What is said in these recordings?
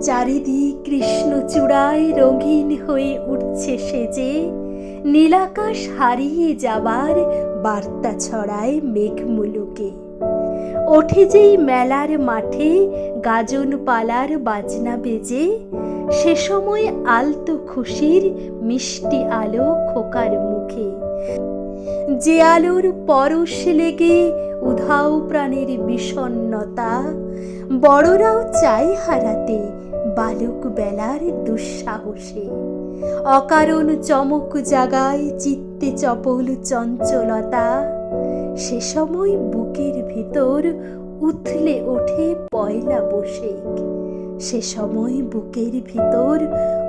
চারিদিক কৃষ্ণচূড়ায় রঙিন হয়ে উঠছে সেজে। নীলাকাশ হারিয়ে যাবার বার্তা ছড়ায় মেঘমুলুকে। ওঠে যেই মেলার মাঠে গাজন পালার বাজনা বেজে, সে সময় আলতো খুশির মিষ্টি আলো খোকার মুখে। যে আলোর পরশ লেগে উধাও প্রাণের বিষণ্ণতা, বড়রাও চাই হারাতে বালক বেলার দুঃসাহসে। অকারণ চমক জাগায় চিত্তে চপল চঞ্চলতা। সে সময় বুকের ভিতর উথলে ওঠে পয়লা বসেক সে সময় বুকের ভিতর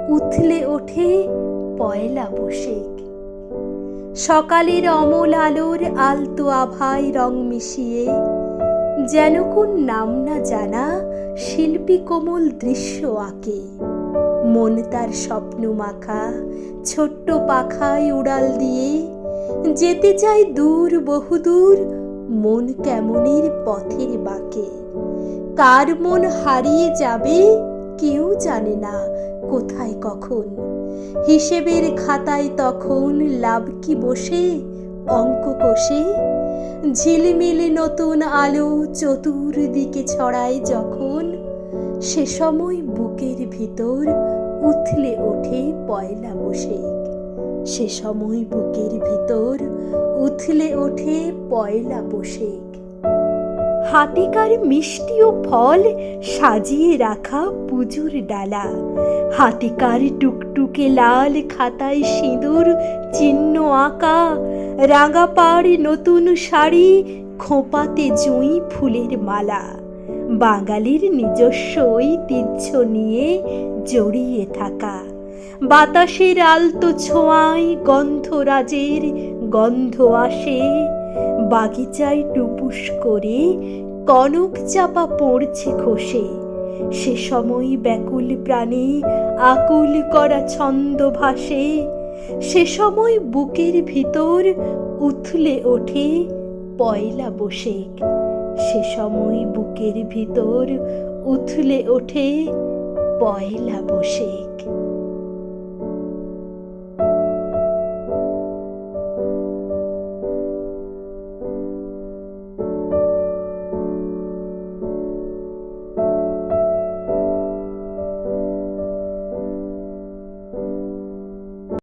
উথলে ওঠে পয়লা বসেক সকালের অমল আলোর আলতো আভায় রং মিশিয়ে যেন কোন নাম না জানা শিল্পী কোমল দৃশ্য আঁকে। মন তার স্বপ্ন মাখা, ছোট্ট পাখায় উড়াল দিয়ে যেতে চাই দূর বহুদূর মন কেমনের পথের বাঁকে। কার মন হারিয়ে যাবে কেউ জানে না কোথায় কখন। হিসেবের খাতায় তখন লাভ কি বসে, অঙ্ক কষে ঝিলমিল নতুন আলো চতুর্দিকে ছড়ায় যখন সে সময় বুকের ভিতর উথলে ওঠে পয়লা বসেক সে সময় বুকের ভিতর উথলে ওঠে পয়লা বসেক হাতিকার মিষ্টি ও ফল সাজিয়ে রাখা পুজোর ডালা। হাতিকার টুকটুকে লাল খাতায় সিঁদুর, চিহ্ন আঁকা রাঙা পাড় নতুন শাড়ি, খোঁপাতে জুঁই ফুলের মালা। বাঙালির নিজস্ব ঐতিহ্য নিয়ে জড়িয়ে থাকা। বাতাসের আলতো ছোঁয়ায় গন্ধরাজের গন্ধ আসে। বাগিচায় টুপুস করে কনক চাপা পড়ছে খসে। সে সময় ব্যাকুল প্রাণে আকুল করা ছন্দ ভাসে। সে সময় বুকের ভিতর উথলে ওঠে পয়লা বসেক সে সময় বুকের ভিতর উথলে ওঠে পয়লা বসেক